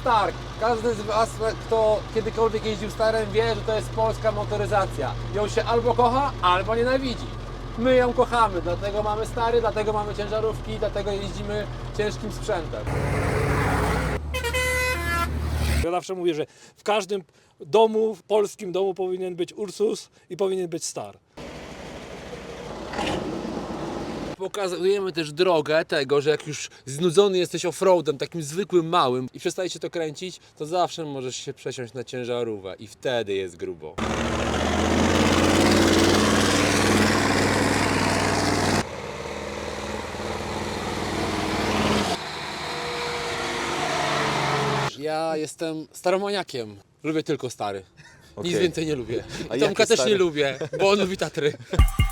Star. Każdy z Was, kto kiedykolwiek jeździł Starem, wie, że to jest polska motoryzacja. Ją się albo kocha, albo nienawidzi. My ją kochamy, dlatego mamy Stary, dlatego mamy ciężarówki, dlatego jeździmy ciężkim sprzętem. Ja zawsze mówię, że w każdym domu, w polskim domu powinien być Ursus i powinien być Star. Pokazujemy też drogę tego, że jak już znudzony jesteś offroadem, takim zwykłym małym i przestaje się to kręcić, to zawsze możesz się przesiąść na ciężarówkę i wtedy jest grubo. Ja jestem staromaniakiem. Lubię tylko stary. Nic więcej nie lubię. A I jakie Tomka też stare? nie lubię, bo on lubi Tatry.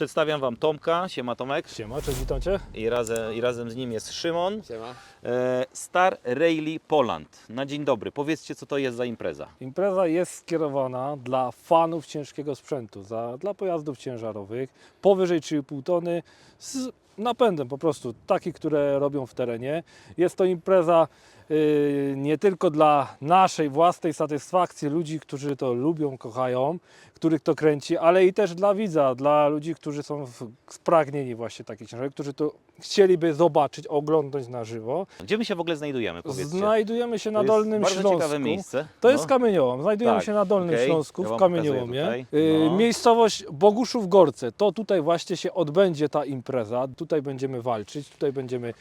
Przedstawiam Wam Tomka, siema Tomek Siema, cześć, witam Cię. i razem, i razem z nim jest Szymon. Siema. E, Star Rally Poland. Na dzień dobry, powiedzcie co to jest za impreza. Impreza jest skierowana dla fanów ciężkiego sprzętu, za, dla pojazdów ciężarowych powyżej 3,5 tony z napędem po prostu, taki, które robią w terenie. Jest to impreza y, nie tylko dla naszej własnej satysfakcji, ludzi, którzy to lubią, kochają, których to kręci, ale i też dla widza, dla ludzi, którzy są spragnieni właśnie takich ciężarów, którzy to chcieliby zobaczyć, oglądać na żywo. Gdzie my się w ogóle znajdujemy, powiedzcie? Znajdujemy się na To jest Dolnym bardzo Śląsku. ciekawe miejsce. To jest No. kamieniołom. Znajdujemy Tak, się na Dolnym okej. Śląsku, Ja w kamieniołomie. Y. No. Miejscowość Boguszów-Gorce. To tutaj właśnie się odbędzie ta impreza. Tutaj będziemy walczyć, tutaj będziemy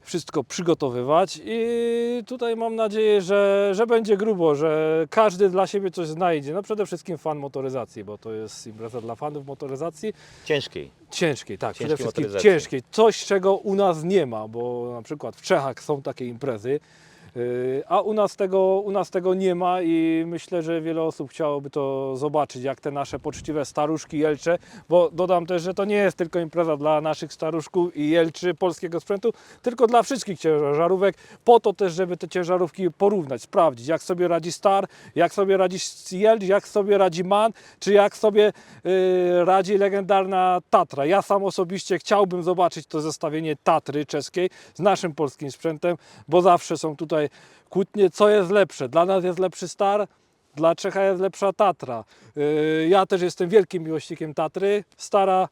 wszystko przygotowywać i tutaj mam nadzieję, że, że będzie grubo, że każdy dla siebie coś znajdzie. No przede wszystkim fan motoryzacji, bo to jest impreza dla fanów motoryzacji. Ciężkiej. Ciężkiej, tak, Ciężkiej przede wszystkim ciężkiej. Coś, czego u nas nie ma, bo na przykład w Czechach są takie imprezy, a u nas, tego, u nas tego nie ma i myślę, że wiele osób chciałoby to zobaczyć, jak te nasze poczciwe staruszki jelcze, bo dodam też, że to nie jest tylko impreza dla naszych staruszków i jelczy polskiego sprzętu, tylko dla wszystkich ciężarówek, po to też, żeby te ciężarówki porównać, sprawdzić, jak sobie radzi Star, jak sobie radzi Jelcz, jak sobie radzi MAN, czy jak sobie yy, radzi legendarna Tatra. Ja sam osobiście chciałbym zobaczyć to zestawienie Tatry czeskiej z naszym polskim sprzętem, bo zawsze są tutaj kłótnie, co jest lepsze. Dla nas jest lepszy Star, dla Czecha jest lepsza Tatra. Yy, Ja też jestem wielkim miłośnikiem Tatry. Stara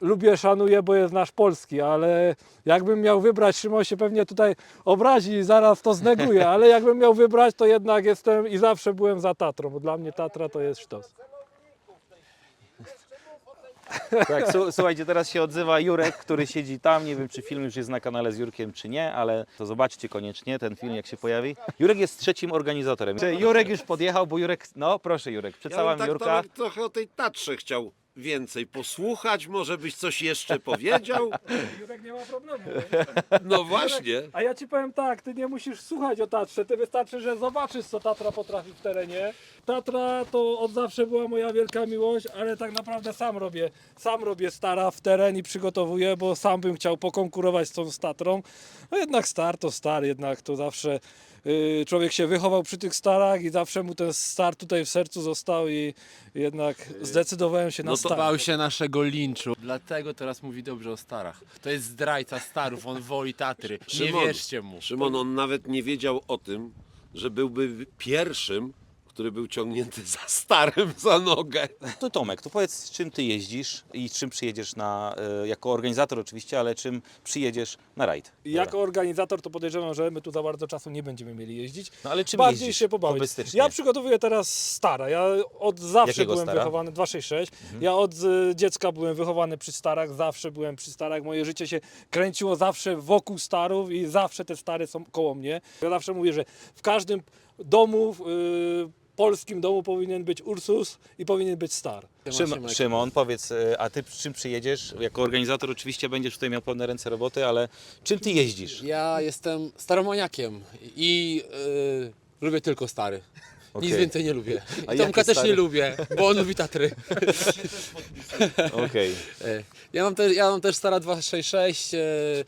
lubię, szanuję, bo jest nasz polski, ale jakbym miał wybrać, Szymon się pewnie tutaj obrazi i zaraz to zneguje, ale jakbym miał wybrać, to jednak jestem i zawsze byłem za Tatrą, bo dla mnie Tatra to jest sztos. Tak, słuchajcie, teraz się odzywa Jurek, który siedzi tam. Nie wiem, czy film już jest na kanale z Jurkiem, czy nie, ale to zobaczcie koniecznie ten film, jak się pojawi. Jurek jest trzecim organizatorem. Jurek już podjechał, bo Jurek. No, proszę Jurek, Ja przedstawiam tak Jurka. Tomek, trochę o tej Tatrze chciał więcej posłuchać, może byś coś jeszcze powiedział? Jurek nie ma problemu. No właśnie. A ja ci powiem tak, ty nie musisz słuchać o Tatrze, ty wystarczy, że zobaczysz co Tatra potrafi w terenie. Tatra to od zawsze była moja wielka miłość, ale tak naprawdę sam robię, sam robię stara w teren i przygotowuję, bo sam bym chciał pokonkurować z tą z Tatrą. No jednak star to star, jednak to zawsze y, człowiek się wychował przy tych starach i zawsze mu ten star tutaj w sercu został i jednak zdecydowałem się na No to. Bał się naszego linczu. Dlatego teraz mówi dobrze o Starach. To jest zdrajca Starów, on woli Tatry. Nie Szymon, wierzcie mu. Szymon, on nawet nie wiedział o tym, że byłby pierwszym, który był ciągnięty za starym za nogę. To Tomek, to powiedz, czym ty jeździsz i czym przyjedziesz na, e, jako organizator oczywiście, ale czym przyjedziesz na rajd? Jako organizator to podejrzewam, że my tu za bardzo czasu nie będziemy mieli jeździć. No ale czym Bardziej jeździsz się pobawić. hobbystycznie? Ja przygotowuję teraz stara. Ja od zawsze Jakiego byłem stara? wychowany 266. Ja od y, dziecka byłem wychowany przy starach, zawsze byłem przy starach. Moje życie się kręciło zawsze wokół starów i zawsze te stary są koło mnie. Ja zawsze mówię, że w każdym domu y, polskim domu powinien być Ursus i powinien być star. Szymon, Szymon, powiedz, e, a ty czym przyjedziesz? Jako organizator oczywiście będziesz tutaj miał pełne ręce roboty, ale czym ty jeździsz? Ja jestem staromaniakiem i yy, lubię tylko stary. Nic więcej nie lubię. A I Tomka jakie też nie lubię, bo on lubi Tatry. Okej. E, Ja mam, też, ja mam też Stara 266. e, y,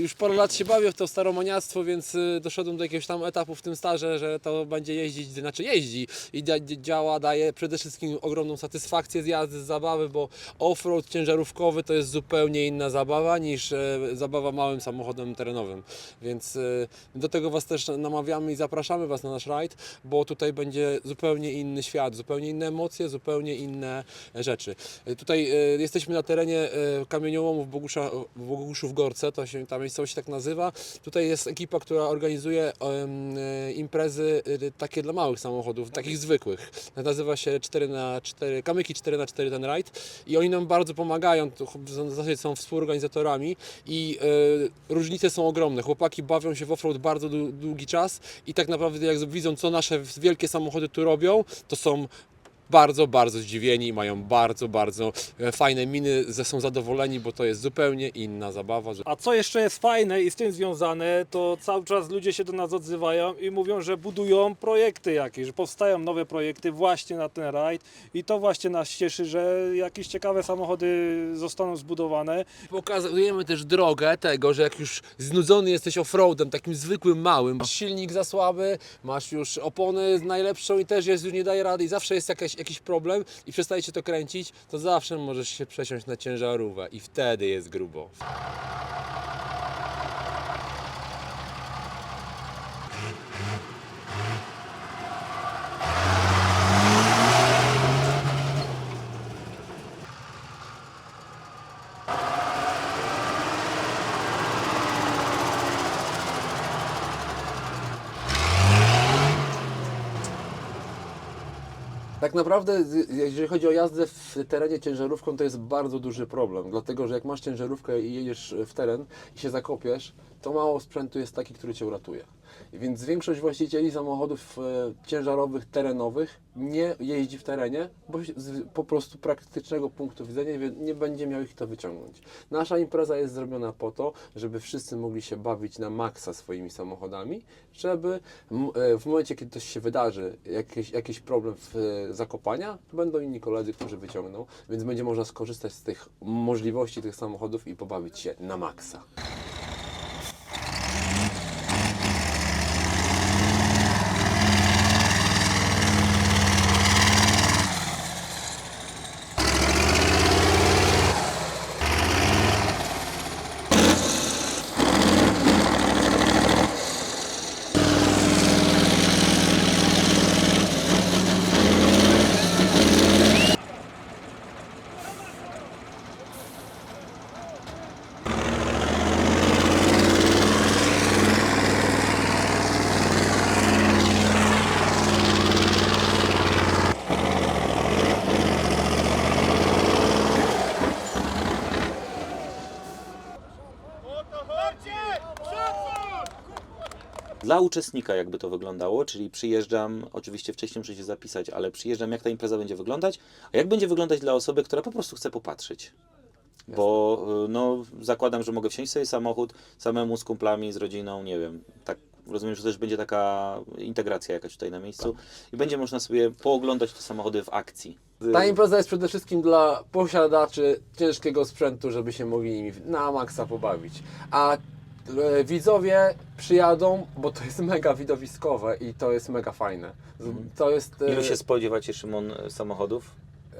już parę lat się bawię w to staromaniactwo, więc y, doszedłem do jakiegoś tam etapu w tym starze, że to będzie jeździć, znaczy jeździ i da, działa, daje przede wszystkim ogromną satysfakcję z jazdy, z zabawy, bo off-road ciężarówkowy to jest zupełnie inna zabawa niż e, zabawa małym samochodem terenowym, więc y, do tego Was też namawiamy i zapraszamy Was na nasz rajd, bo tutaj będzie zupełnie inny świat, zupełnie inne emocje, zupełnie inne e, rzeczy. E, Tutaj e, jesteśmy na terenie e, kamieniołomów Bogusza, Boguszów Gorce, to się ta miejscowość tak nazywa. Tutaj jest ekipa, która organizuje e, imprezy e, takie dla małych samochodów, takich zwykłych. Nazywa się 4x4, Kamyki 4x4 ten rajd i oni nam bardzo pomagają, w zasadzie są współorganizatorami i e, różnice są ogromne. Chłopaki bawią się w offroad bardzo dłu- długi czas i tak naprawdę jak widzą, co nasze wielkie samochody tu robią, to są bardzo, bardzo zdziwieni mają bardzo, bardzo e, fajne miny, są zadowoleni, bo to jest zupełnie inna zabawa. A co jeszcze jest fajne i z tym związane, to cały czas ludzie się do nas odzywają i mówią, że budują projekty jakieś, że powstają nowe projekty właśnie na ten rajd i to właśnie nas cieszy, że jakieś ciekawe samochody zostaną zbudowane. Pokazujemy też drogę tego, że jak już znudzony jesteś offroadem, takim zwykłym, małym, masz silnik za słaby, masz już opony najlepszą i też jest, już nie daje rady i zawsze jest jakaś, jakiś problem i przestaje cię to kręcić, to zawsze możesz się przesiąść na ciężarówkę i wtedy jest grubo. Tak naprawdę, jeżeli chodzi o jazdę w terenie ciężarówką, to jest bardzo duży problem. Dlatego, że jak masz ciężarówkę i jedziesz w teren i się zakopiesz, to mało sprzętu jest taki, który cię uratuje. Więc większość właścicieli samochodów e, ciężarowych, terenowych nie jeździ w terenie, bo z po prostu praktycznego punktu widzenia nie będzie miał ich to wyciągnąć. Nasza impreza jest zrobiona po to, żeby wszyscy mogli się bawić na maksa swoimi samochodami, żeby e, w momencie, kiedy coś się wydarzy, jakiś, jakiś problem w e, zakopania, to będą inni koledzy, którzy wyciągną, więc będzie można skorzystać z tych możliwości tych samochodów i pobawić się na maksa. Dla uczestnika jakby to wyglądało, czyli przyjeżdżam, oczywiście wcześniej muszę się zapisać, ale przyjeżdżam jak ta impreza będzie wyglądać, a jak będzie wyglądać dla osoby, która po prostu chce popatrzeć. Bo y, no, zakładam, że mogę wsiąść sobie samochód samemu z kumplami, z rodziną, nie wiem. Tak rozumiem, że też będzie taka integracja jakaś tutaj na miejscu i będzie można sobie pooglądać te samochody w akcji. Ta impreza jest przede wszystkim dla posiadaczy ciężkiego sprzętu, żeby się mogli nimi na maksa pobawić. A widzowie przyjadą, bo to jest mega widowiskowe i to jest mega fajne. Z- To jest. e, Ilu się spodziewacie, Szymon, samochodów?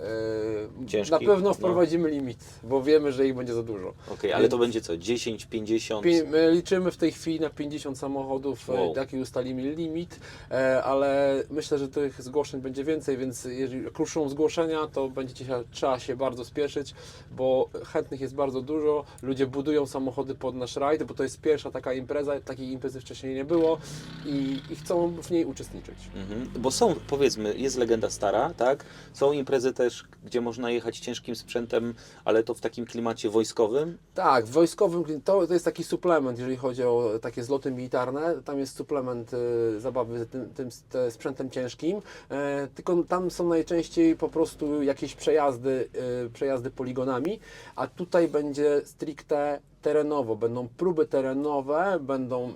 E, ciężkich? Na pewno No. wprowadzimy limit, bo wiemy, że ich będzie za dużo. Okej, ale to będzie co, 10, 50? Pi- My liczymy w tej chwili na 50 samochodów, e, Wow. taki ustalimy limit, e, ale myślę, że tych zgłoszeń będzie więcej, więc jeżeli kruszą zgłoszenia, to będzie trzeba się bardzo spieszyć, bo chętnych jest bardzo dużo, ludzie budują samochody pod nasz rajd, bo to jest pierwsza taka impreza, takiej imprezy wcześniej nie było i, i chcą w niej uczestniczyć. Mhm. Bo są, powiedzmy, jest legenda stara, tak? Są imprezy też, gdzie można jechać ciężkim sprzętem, ale to w takim klimacie wojskowym. Tak, w wojskowym to, to jest taki suplement, jeżeli chodzi o takie zloty militarne. Tam jest suplement y, zabawy tym, tym te sprzętem ciężkim. E, tylko tam są najczęściej po prostu jakieś przejazdy, y, przejazdy poligonami, a tutaj będzie stricte terenowo, będą próby terenowe, będą, e,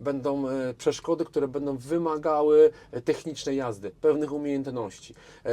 będą e, przeszkody, które będą wymagały e, technicznej jazdy, pewnych umiejętności. E,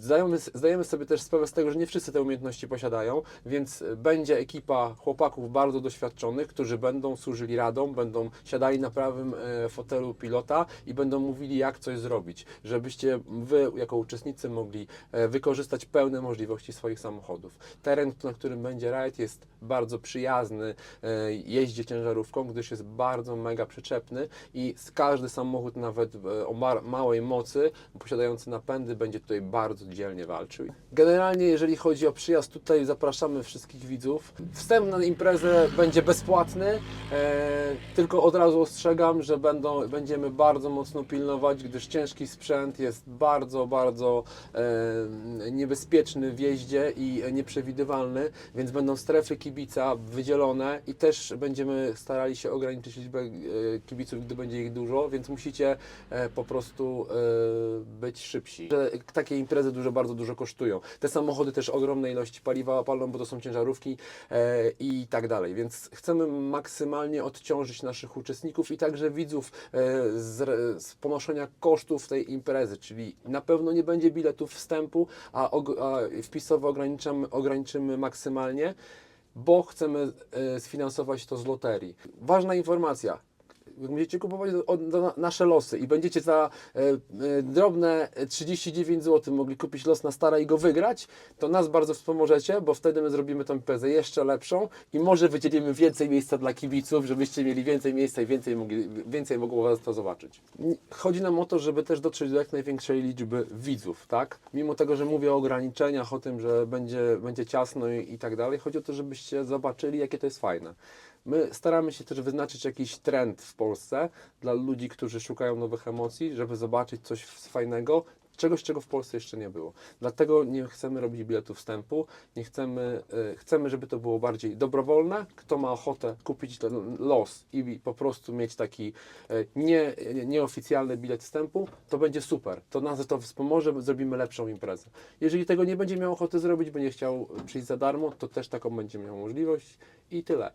Zdajemy, zdajemy sobie też sprawę z tego, że nie wszyscy te umiejętności posiadają, więc będzie ekipa chłopaków bardzo doświadczonych, którzy będą służyli radą, będą siadali na prawym e, fotelu pilota i będą mówili, jak coś zrobić, żebyście wy, jako uczestnicy, mogli wykorzystać pełne możliwości swoich samochodów. Teren, na którym będzie rajd, jest bardzo przyjazny e, jeździe ciężarówką, gdyż jest bardzo mega przyczepny i każdy samochód, nawet o ma małej mocy, posiadający napędy, będzie tutaj bardzo dzielnie walczył. Generalnie, jeżeli chodzi o przyjazd tutaj, zapraszamy wszystkich widzów. Wstęp na imprezę będzie bezpłatny, e, tylko od razu ostrzegam, że będą, będziemy bardzo mocno pilnować, gdyż ciężki sprzęt jest bardzo, bardzo e, niebezpieczny w jeździe i nieprzewidywalny, więc będą strefy kibica wydzielone i też będziemy starali się ograniczyć liczbę e, kibiców, gdy będzie ich dużo, więc musicie e, po prostu e, być szybsi. Takie imprezy dużo, bardzo dużo kosztują. Te samochody też ogromne ilości paliwa palą, bo to są ciężarówki i tak dalej, więc chcemy maksymalnie odciążyć naszych uczestników i także widzów z, z ponoszenia kosztów tej imprezy, czyli na pewno nie będzie biletów wstępu, a, og- a wpisowo ograniczamy, ograniczymy maksymalnie, bo chcemy e, sfinansować to z loterii. Ważna informacja. Będziecie kupować nasze losy i będziecie za e, e, drobne 39 zł mogli kupić los na stara i go wygrać, to nas bardzo wspomożecie, bo wtedy my zrobimy tę imprezę jeszcze lepszą i może wydzielimy więcej miejsca dla kibiców, żebyście mieli więcej miejsca i więcej, mogli, więcej mogło Was to zobaczyć. Chodzi nam o to, żeby też dotrzeć do jak największej liczby widzów, tak? Mimo tego, że mówię o ograniczeniach, o tym, że będzie, będzie ciasno i, i tak dalej, chodzi o to, żebyście zobaczyli, jakie to jest fajne. My staramy się też wyznaczyć jakiś trend w Polsce dla ludzi, którzy szukają nowych emocji, żeby zobaczyć coś fajnego, czegoś, czego w Polsce jeszcze nie było. Dlatego nie chcemy robić biletu wstępu, nie chcemy, e, chcemy, żeby to było bardziej dobrowolne. Kto ma ochotę kupić ten los i po prostu mieć taki e, nie, nieoficjalny bilet wstępu, to będzie super. To nas to wspomoże, zrobimy lepszą imprezę. Jeżeli tego nie będzie miał ochoty zrobić, będzie chciał przyjść za darmo, to też taką będzie miał możliwość i tyle.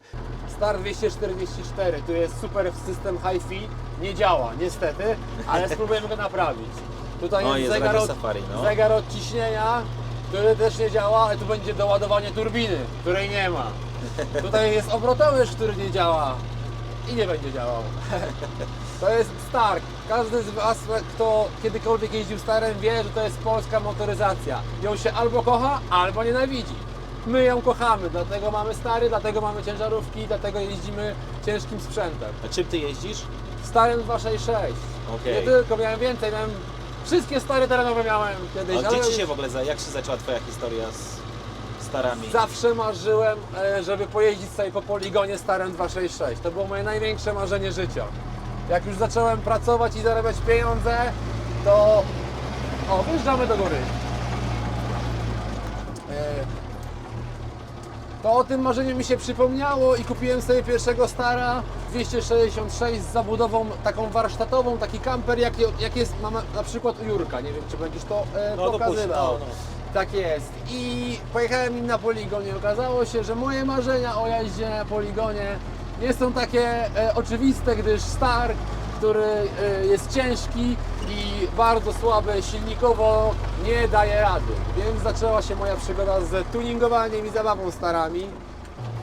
Star 244, tu jest super system hi-fi, nie działa niestety, ale spróbujemy go naprawić. Tutaj O, jest, jest zegar, Radio od, Safari, no. zegar odciśnienia, który też nie działa, ale tu będzie doładowanie turbiny, której nie ma. Tutaj jest obrotomierz, który nie działa i nie będzie działał. To jest Stark. Każdy z Was, kto kiedykolwiek jeździł Starem, wie, że to jest polska motoryzacja. Ją się albo kocha, albo nienawidzi. My ją kochamy, dlatego mamy Stary, dlatego mamy ciężarówki, dlatego jeździmy ciężkim sprzętem. A czym ty jeździsz? Starym 266. Okej. Nie tylko, miałem więcej, miałem... Wszystkie stare terenowe miałem kiedyś, A ale gdzie ci się w ogóle, za, jak się zaczęła twoja historia z starami? zawsze marzyłem, e, żeby pojeździć sobie po poligonie starym 266. To było moje największe marzenie życia. Jak już zacząłem pracować i zarabiać pieniądze, to... O, wyjeżdżamy do góry. To o tym marzeniu mi się przypomniało i kupiłem sobie pierwszego Stara 266 z zabudową taką warsztatową, taki kamper jak, jak jest mam na przykład u Jurka. Nie wiem, czy będziesz to e, No, pokazywał. no, no. Tak jest. I pojechałem nim na poligonie. Okazało się, że moje marzenia o jeździe na poligonie nie są takie e, oczywiste, gdyż Star, który e, jest ciężki i bardzo słaby silnikowo, nie daje rady. Więc zaczęła się moja przygoda z tuningowaniem i zabawą starami.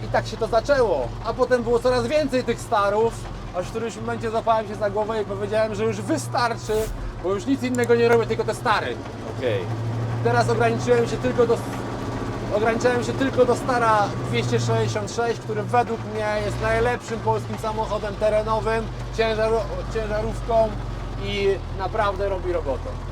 I tak się to zaczęło. A potem było coraz więcej tych starów, aż w którymś momencie zapałem się za głowę i powiedziałem, że już wystarczy, bo już nic innego nie robię, tylko te stary. Okej. Teraz ograniczyłem się tylko do ograniczałem się tylko do Stara 266, który według mnie jest najlepszym polskim samochodem terenowym, ciężaru, ciężarówką i naprawdę robi robotę.